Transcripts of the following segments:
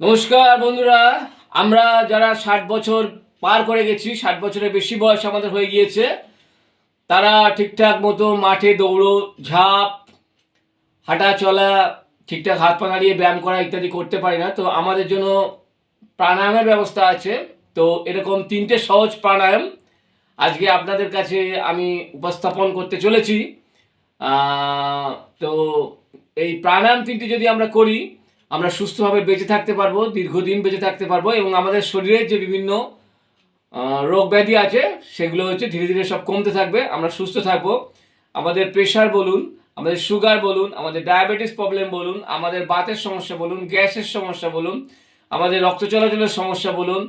নমস্কার বন্ধুরা, আমরা যারা ষাট বছর পার করে গেছি, ষাট বছরের বেশি বয়স আমাদের হয়ে গিয়েছে, তারা ঠিকঠাক মতো মাঠে দৌড়ো, ঝাঁপ, হাঁটা চলা, ঠিকঠাক হাত পা নাড়িয়ে ব্যায়াম করা ইত্যাদি করতে পারি না। তো আমাদের জন্য প্রাণায়ামের ব্যবস্থা আছে। তো এরকম তিনটে সহজ প্রাণায়াম আজকে আপনাদের কাছে আমি উপস্থাপন করতে চলেছি। তো এই প্রাণায়াম তিনটি যদি আমরা করি, আমরা সুস্থভাবে বেঁচে থাকতে পারব, দীর্ঘদিন বেঁচে থাকতে পারব এবং আমাদের শরীরের যে বিভিন্ন রোগ ব্যাধি আছে, সেগুলো হচ্ছে ধীরে ধীরে সব কমতে থাকবে, আমরা সুস্থ থাকব। আমাদের প্রেশার বলুন, আমাদের সুগার বলুন, আমাদের ডায়াবেটিস প্রবলেম বলুন, আমাদের বাতের সমস্যা বলুন, গ্যাসের সমস্যা বলুন, আমাদের রক্ত চলাচলের সমস্যা বলুন,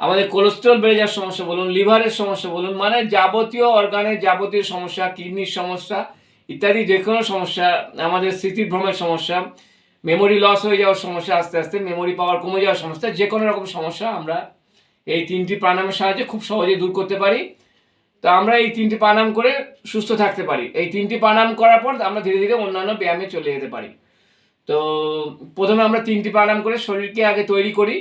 আমাদের কোলেস্ট্রল বেড়ে যাওয়ার সমস্যা বলুন লিভারের সমস্যা বলুন মানে যাবতীয় অর্গানের যাবতীয় সমস্যা কিডনির সমস্যা ইত্যাদি যে কোনো সমস্যা, আমাদের স্মৃতিভ্রমের সমস্যা মেমোরি লস হয়ে যাওয়ার সমস্যা, আস্তে আস্তে মেমোরি পাওয়ার কমে যাওয়ার সমস্যা যে কোনো রকম সমস্যা আমরা এই তিনটি প্রাণায়ামের সাহায্যে খুব সহজে দূর করতে পারি। তো আমরা এই তিনটি প্রাণায়াম করে সুস্থ থাকতে পারি। এই তিনটি প্রাণায়াম করার পর আমরা ধীরে ধীরে অন্যান্য ব্যায়ামে চলে যেতে পারি। তো প্রথমে আমরা তিনটি প্রাণায়াম করে শরীরকে আগে তৈরি করি,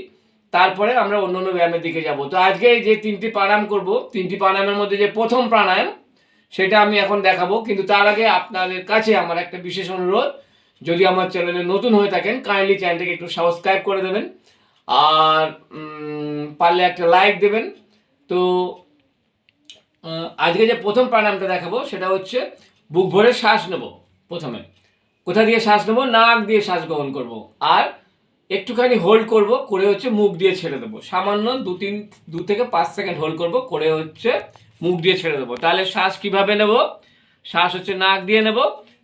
তারপরে আমরা অন্যান্য ব্যায়ামের দিকে যাব। তো আজকে যে তিনটি প্রাণায়াম করব, তিনটি প্রাণায়ামের মধ্যে যে প্রথম প্রাণায়াম সেটা আমি এখন দেখাবো, কিন্তু তার আগে আপনাদের কাছে আমার একটা বিশেষ অনুরোধ। যদি আমার চ্যানেলে নতুন হয়ে থাকেন কাইন্ডলি চ্যানেলটাকে একটু সাবস্ক্রাইব করে দেবেন। আর পারলে একটা লাইক দেবেন। তো আজকে যে প্রথম প্রাণায়ামটা দেখাবো, সেটা হচ্ছে বুক ভরে শ্বাস নেব প্রথমে। কোথা দিয়ে শ্বাস নেব? নাক দিয়ে শ্বাস গ্রহণ করব। আর একটুখানি হোল্ড করব, করে হচ্ছে মুখ দিয়ে ছেড়ে দেবো। সামান্য দু তিন, দু থেকে পাঁচ সেকেন্ড হোল্ড করব, করে হচ্ছে মুখ দিয়ে ছেড়ে দেবো। তাহলে শ্বাস কীভাবে নেব? শ্বাস হচ্ছে নাক দিয়ে নেব।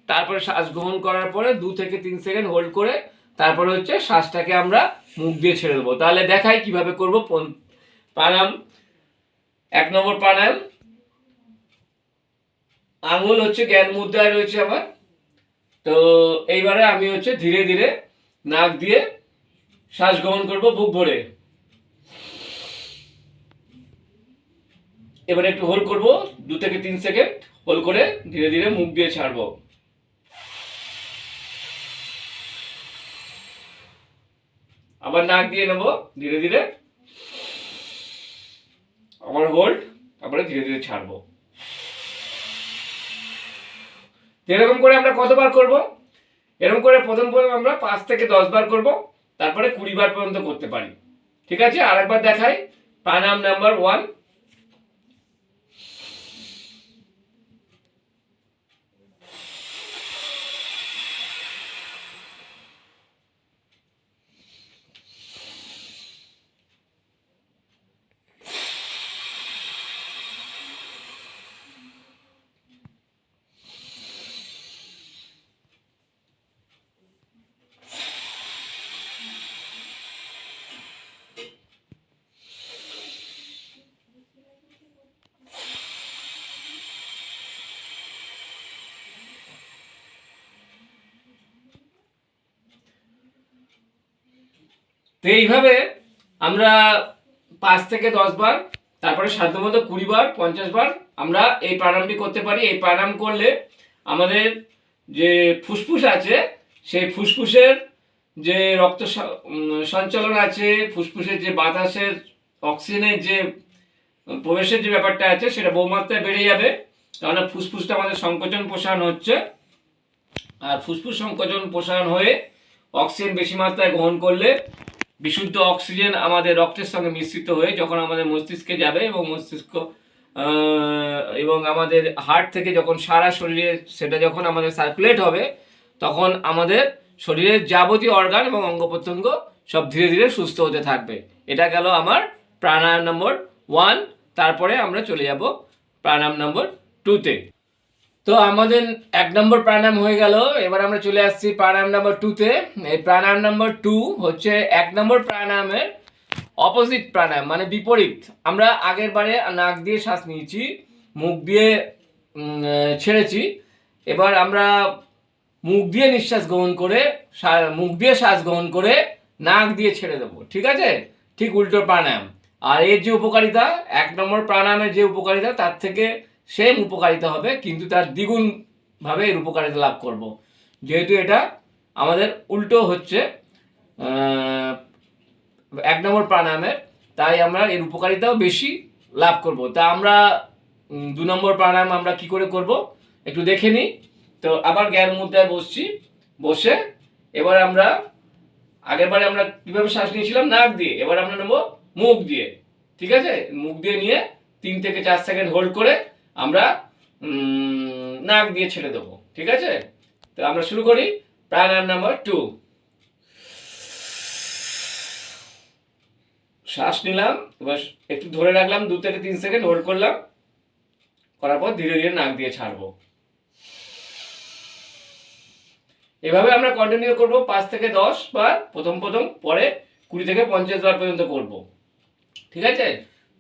তারপরে শ্বাস গ্রহণ করার পরে দু থেকে তিন সেকেন্ড হোল্ড করে তারপরে হচ্ছে শ্বাসটাকে আমরা মুখ দিয়ে ছেড়ে দেবো। তাহলে দেখাই কীভাবে করব প্রাণায়াম। এক নম্বর প্রাণায়াম। আঙুল হচ্ছে জ্ঞান মুদ্রায় রয়েছে আমার। তো এইবারে আমি হচ্ছে ধীরে ধীরে নাক দিয়ে শ্বাস গ্রহণ করব বুক ভরে। এবারে একটু হোল্ড করব, দু থেকে তিন সেকেন্ড হোল্ড করে ধীরে ধীরে মুখ দিয়ে ছাড়বো। আবার নাক দিয়ে নেব, ধীরে ধীরে। আবার হোল্ড তারপরে ধীরে ধীরে ছাড়বো। এরকম করে আমরা কতবার করব? এরকম করে প্রথম প্রথম আমরা পাঁচ থেকে দশ বার করব, তারপরে কুড়ি বার পর্যন্ত করতে পারি। ঠিক আছে? আরেকবার দেখাই। প্রাণায়াম নাম্বার ওয়ান তো এইভাবে আমরা পাঁচ থেকে দশ বার, তারপরে সাধ্যমতো কুড়ি বার, পঞ্চাশ বার আমরা এই প্রাণায়ামটি করতে পারি। এই প্রাণায়াম করলে আমাদের যে ফুসফুস আছে, সেই ফুসফুসের যে রক্ত সঞ্চালন আছে, ফুসফুসের যে বাতাসের অক্সিজেনের যে প্রবেশের যে ব্যাপারটা আছে, সেটা বহুমাত্রায় বেড়ে যাবে। কারণ ফুসফুসটা আমাদের সংকোচন প্রসারণ হচ্ছে। আর ফুসফুস সংকোচন প্রসারণ হয়ে অক্সিজেন বেশি মাত্রায় গ্রহণ করলে বিশুদ্ধ অক্সিজেন আমাদের রক্তের সঙ্গে মিশ্রিত হয়ে যখন আমাদের মস্তিষ্কে যাবে এবং মস্তিষ্ক এবং আমাদের হার্ট থেকে যখন সারা শরীরে সেটা যখন আমাদের সার্কুলেট হবে, তখন আমাদের শরীরের যাবতীয় অর্গান এবং অঙ্গ প্রত্যঙ্গ সব ধীরে ধীরে সুস্থ হতে থাকবে। এটা গেল আমার প্রাণায়াম নম্বর ওয়ান তারপরে আমরা চলে যাব প্রাণায়াম নম্বর টুতে তো আমাদের এক নম্বর প্রাণায়াম হয়ে গেল। এবার আমরা চলে আসছি প্রাণায়াম নম্বর টুতে এই প্রাণায়াম নম্বর টু হচ্ছে এক নম্বর প্রাণায়ামের অপোজিট প্রাণায়াম মানে বিপরীত। আমরা আগের বারে নাক দিয়ে শ্বাস নিয়েছি, মুখ দিয়ে ছেড়েছি। এবার আমরা মুখ দিয়ে নিঃশ্বাস গ্রহণ করে মুখ দিয়ে শ্বাস গ্রহণ করে নাক দিয়ে ছেড়ে দেবো, ঠিক আছে? ঠিক উল্টো প্রাণায়াম। আর এর যে উপকারিতা, এক নম্বর প্রাণায়ামের যে উপকারিতা, তার থেকে সেম উপকারিতা হবে, কিন্তু তার দ্বিগুণ ভাবে এর উপকারিতা লাভ করব। যেহেতু এটা আমাদের উল্টো হচ্ছে এক নম্বর প্রাণায়ামের, তাই আমরা এর উপকারিতাও বেশি লাভ করব। তা আমরা দু নম্বর প্রাণায়াম আমরা কি করে করব? একটু দেখে নিই। তো আবার জ্ঞান মুদ্রায় বসছি, বসে এবার আমরা আগেরবারে আমরা কীভাবে শ্বাস নিয়েছিলাম? নাক দিয়ে। এবার আমরা নেব মুখ দিয়ে। ঠিক আছে? মুখ দিয়ে নিয়ে তিন থেকে চার সেকেন্ড হোল্ড করে আমরা নাক দিয়ে ছেড়ে দেবো, ঠিক আছে? তো আমরা শুরু করি, প্রাণায়াম নাম্বার টু। শ্বাস নিলাম, এবার একটু ধরে রাখলাম, দু থেকে তিন সেকেন্ড হোল্ড করলাম, করার পর ধীরে ধীরে নাক দিয়ে ছাড়বো। এভাবে আমরা কন্টিনিউ করব, পাঁচ থেকে দশ বার, প্রথম প্রথম, পরে কুড়ি থেকে পঞ্চাশ বার পর্যন্ত করব। ঠিক আছে?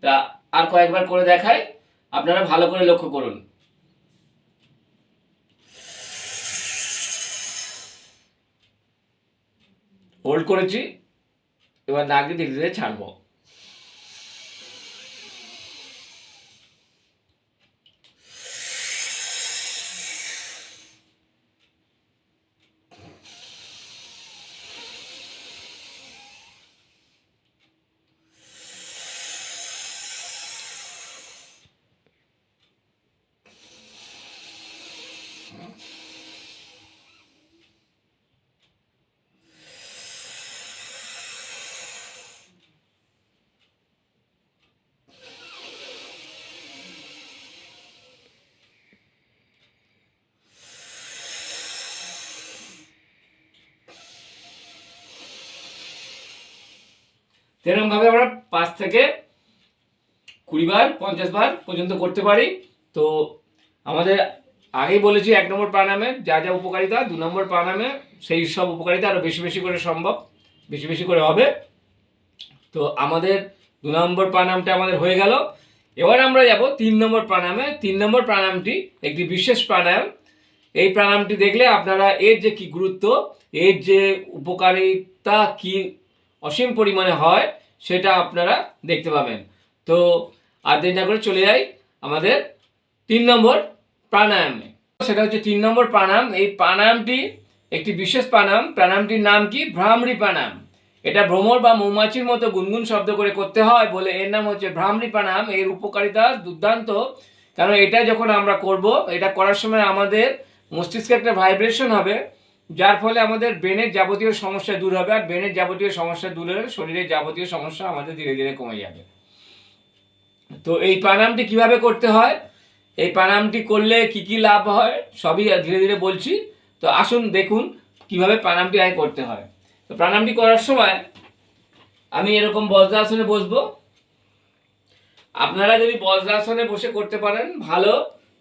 তা আর কয়েকবার করে দেখাই। আপনারা ভালো করে লক্ষ্য করুন। হোল্ড করেছি এবার নাক দিয়ে ছাড়বো। এরকম ভাবে আমরা পাঁচ থেকে কুড়ি বার, পঞ্চাশ বার পর্যন্ত করতে পারি। তো আমাদের আগেই বলেছি, এক নম্বর প্রাণায়ামে যা যা উপকারিতা, দু নম্বর প্রাণায়ামে সেই সব উপকারিতা আরও বেশি বেশি করে সম্ভব, বেশি বেশি করে হবে। তো আমাদের দু নম্বর প্রাণায়ামটা আমাদের হয়ে গেল। এবার আমরা যাব তিন নম্বর প্রাণায়ামে। তিন নম্বর প্রাণায়ামটি একটি বিশেষ প্রাণায়াম। এই প্রাণায়ামটি দেখলে আপনারা এর যে কি গুরুত্ব, এর যে উপকারিতা কি অসীম পরিমাণে হয়, সেটা আপনারা দেখতে পাবেন। তো, আর দেরি না করে চলে যাই আমাদের তিন নম্বর প্রাণায়ামে। সেটা হচ্ছে তিন নম্বর প্রাণায়াম। এই প্রাণায়ামটি একটি বিশেষ প্রাণায়াম। প্রাণায়ামটির নাম কি? ভ্রামরি প্রাণায়াম। এটা ভ্রমর বা মৌমাছির মতো গুনগুন শব্দ করে করতে হয় বলে এর নাম হচ্ছে ভ্রামরি প্রাণায়াম। এর উপকারিতা দুর্দান্ত। কারণ এটা যখন আমরা করব, এটা করার সময় আমাদের মস্তিষ্কে একটা ভাইব্রেশন হবে। যার ফলে আমাদের ব্রেনের যাবতীয় সমস্যা দূর হবে আর ব্রেনের যাবতীয় সমস্যা দূর হলে শরীরের যাবতীয় সমস্যা আমাদের ধীরে ধীরে কমে যাবে। তো এই প্রাণায়ামটি কীভাবে করতে হয়? এই প্রাণায়ামটি করলে কি কি লাভ হয়? সবই ধীরে ধীরে বলছি। তো আসুন দেখুন কীভাবে প্রাণায়ামটি আগে করতে হয়। তো প্রাণায়ামটি করার সময় আমি এরকম বজ্রাসনে বসবো। আপনারা যদি বজ্রাসনে বসে করতে পারেন, ভালো।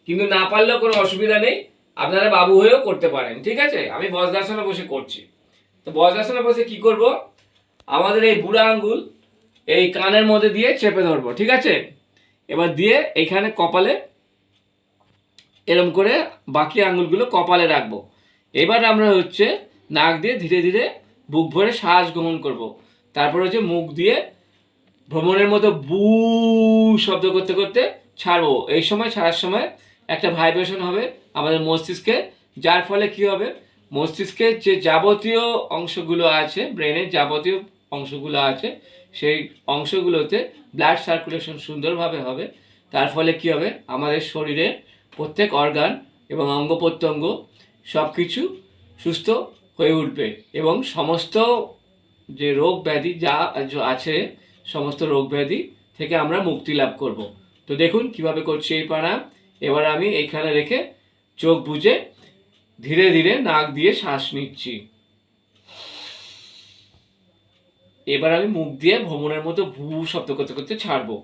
কিন্তু না পারলেও কোনো অসুবিধা নেই। আপনারা বাবু হয়েও করতে পারেন, ঠিক আছে? আমি বজ্রাসনে বসে করছি। তো বজ্রাসনে বসে কি করব? আমাদের এই বুড়া আঙ্গুল এই কানের মধ্যে দিয়ে চেপে ধরবো, ঠিক আছে? এবার দিয়ে এইখানে কপালে এরম করে বাকি আঙ্গুলগুলো কপালে রাখব। এবার আমরা হচ্ছে নাক দিয়ে ধীরে ধীরে বুক ভরে শ্বাস গ্রহণ করব। তারপর হচ্ছে মুখ দিয়ে ভ্রমণের মতো বু শব্দ করতে করতে ছাড়বো। এই সময় ছাড়ার সময় একটা ভাইব্রেশন হবে আমাদের মস্তিষ্কে, যার ফলে কি হবে? মস্তিষ্কের যে যাবতীয় অংশগুলো আছে, ব্রেনের যাবতীয় অংশগুলো আছে, সেই অংশগুলোতে ব্লাড সার্কুলেশন সুন্দরভাবে হবে। তার ফলে কি হবে? আমাদের শরীরের প্রত্যেক অর্গান এবং অঙ্গ প্রত্যঙ্গ সব কিছু সুস্থ হয়ে উঠবে এবং সমস্ত যে রোগ ব্যাধি যা আছে, সমস্ত রোগ ব্যাধি থেকে আমরা মুক্তি লাভ করব। তো দেখুন কীভাবে করছি এই প্রাণায়াম। এবার আমি এইখানে রেখে চোখ বুজে ধীরে ধীরে নাক দিয়ে শ্বাস নিচ্ছি। এবার আমি মুখ দিয়ে ভ্রমণের মতো ভু শব্দ করতে করতে ছাড়বো।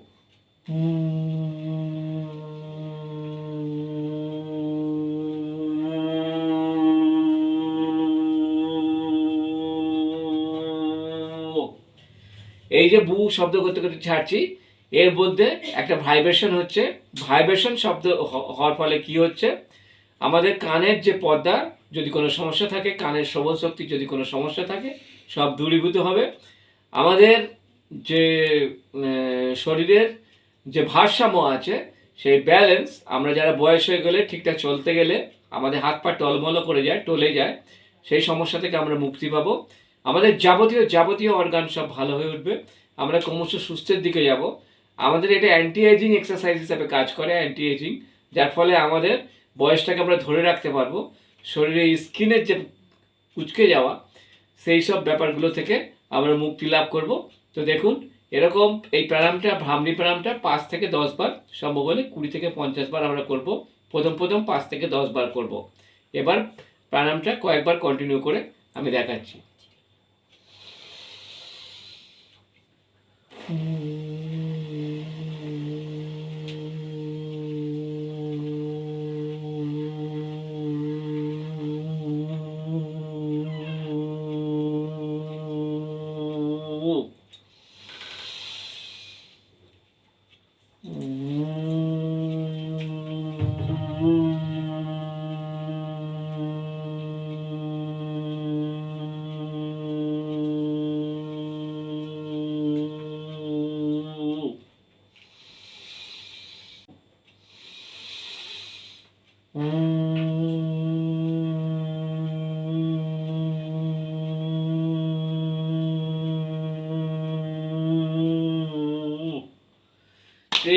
এই যে বু শব্দ করতে করতে ছাড়ছি, এর মধ্যে একটা ভাইব্রেশন হচ্ছে। ভাইব্রেশন শব্দ হওয়ার ফলে কি হচ্ছে? আমাদের কানের যে পর্দা, যদি কোনো সমস্যা থাকে, কানের শ্রবণ শক্তি যদি কোনো সমস্যা থাকে, সব দূরীভূত হবে। আমাদের যে শরীরের যে ভারসাম্য আছে, সেই ব্যালেন্স, আমরা যারা বয়স হয়ে গেলে ঠিকঠাক চলতে গেলে আমাদের হাত পা টলমলো করে যায়, টলে যায়, সেই সমস্যা থেকে আমরা মুক্তি পাবো। আমাদের যাবতীয় যাবতীয় অর্গান সব ভালো হয়ে উঠবে। আমরা ক্রমশ সুস্থের দিকে যাব। আমাদের এটা অ্যান্টি এজিং এক্সারসাইজ হিসাবে কাজ করে অ্যান্টি এজিং যার ফলে আমাদের বয়সটাকে আমরা ধরে রাখতে পারব। শরীরে স্কিনের যে কুচকে যাওয়া, সেই সব ব্যাপারগুলো থেকে আমরা মুক্তি লাভ করব। তো দেখুন, এরকম এই প্রাণায়ামটা ভ্রামরি প্রাণায়ামটা পাঁচ থেকে দশ বার সম্ভব হলে কুড়ি থেকে পঞ্চাশ বার আমরা করব। প্রথম প্রথম পাঁচ থেকে দশ বার করব। এবার প্রাণায়ামটা কয়েকবার কন্টিনিউ করে আমি দেখাচ্ছি। তো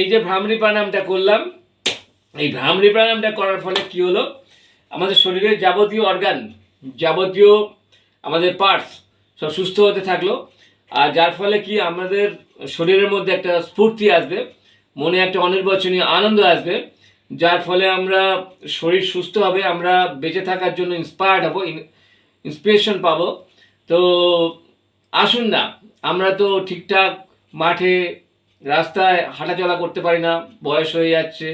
এই যে ভ্রামরি প্রাণায়ামটা করলাম, এই ভ্রামরি প্রাণায়ামটা করার ফলে কি হলো? আমাদের শরীরের যাবতীয় অর্গান যাবতীয় আমাদের পার্টস সব সুস্থ হতে থাকল। আর যার ফলে কি আমাদের শরীরের মধ্যে একটা স্ফূর্তি আসবে, মনে একটা অনির্বাচনীয় আনন্দ আসবে, যার ফলে আমরা শরীর সুস্থ হবে, আমরা বেঁচে থাকার জন্য ইন্সপায়ার্ড হব ইন্সপিরেশন পাবো। তো আসুন না, আমরা তো ঠিকঠাক মাঠে রাস্তায় হাঁটাচলা করতে পারি না, বয়স হয়ে যাচ্ছে,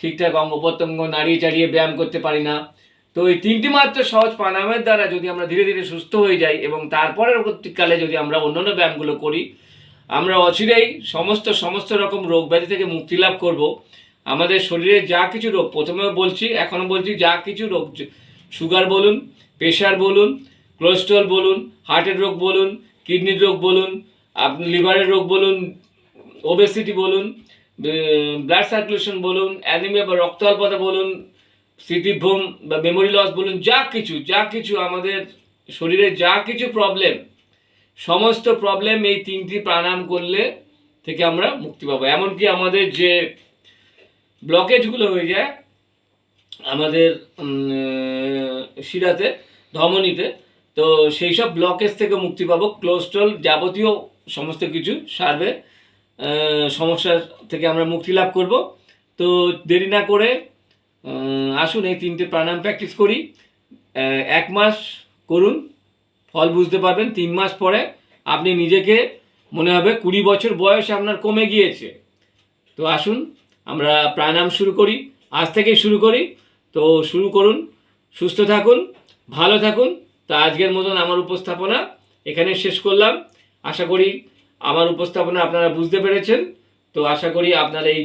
ঠিকঠাক অঙ্গ প্রত্যঙ্গ নাড়িয়ে চাড়িয়ে ব্যায়াম করতে পারি না। তো এই তিনটি মাত্র সহজ প্রাণায়ামের দ্বারা যদি আমরা ধীরে ধীরে সুস্থ হয়ে যাই এবং তারপরের পরবর্তীকালে যদি আমরা অন্যান্য ব্যায়ামগুলো করি, আমরা অচিরেই সমস্ত সমস্ত রকম রোগ ব্যাধি থেকে মুক্তি লাভ করব। আমাদের শরীরে যা কিছু রোগ, প্রথমে বলছি এখনও বলছি যা কিছু রোগ, সুগার বলুন, প্রেশার বলুন, কোলেস্ট্রল বলুন, হার্টের রোগ বলুন, কিডনির রোগ বলুন আপনি লিভারের রোগ বলুন ওবেসিটি বলুন ব্লাড সার্কুলেশন বলুন অ্যানিমিয়া বা রক্ত অল্পতা বলুন স্মৃতিভ্রম বা মেমোরি লস বলুন, যা কিছু যা কিছু আমাদের শরীরে যা কিছু প্রবলেম সমস্ত প্রবলেম এই তিনটি প্রাণায়াম করলে থেকে আমরা মুক্তি পাবো। এমনকি আমাদের যে ব্লকেজগুলো হয়ে যায়, আমাদের শিরাতে, ধমনীতে, তো সেই সব ব্লকেজ থেকে মুক্তি পাবো। কোলেস্ট্রল যাবতীয় সমস্ত কিছু সারবে। আহ, সমস্যার থেকে আমরা মুক্তি লাভ করব। তো দেরি না করে আসুন এই তিনটে প্রাণায়াম প্র্যাকটিস করি। এক মাস করুন ফল বুঝতে পারবেন তিন মাস পরে আপনি নিজেকে মনে হবে কুড়ি বছর বয়স আপনার কমে গিয়েছে। তো আসুন আমরা প্রাণায়াম শুরু করি আজ থেকেই শুরু করি। তো শুরু করুন সুস্থ থাকুন ভালো থাকুন। তো আজকের মতন আমার উপস্থাপনা এখানে শেষ করলাম। আশা করি আমার উপস্থাপনা আপনারা বুঝতে পেরেছেন। তো আশা করি আপনারা এই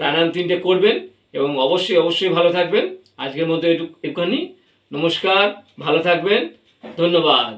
প্রাণায়াম তিনটে করবেন এবং অবশ্যই অবশ্যই ভালো থাকবেন। আজকের মতো একটু একটুখানি নমস্কার, ভালো থাকবেন। ধন্যবাদ।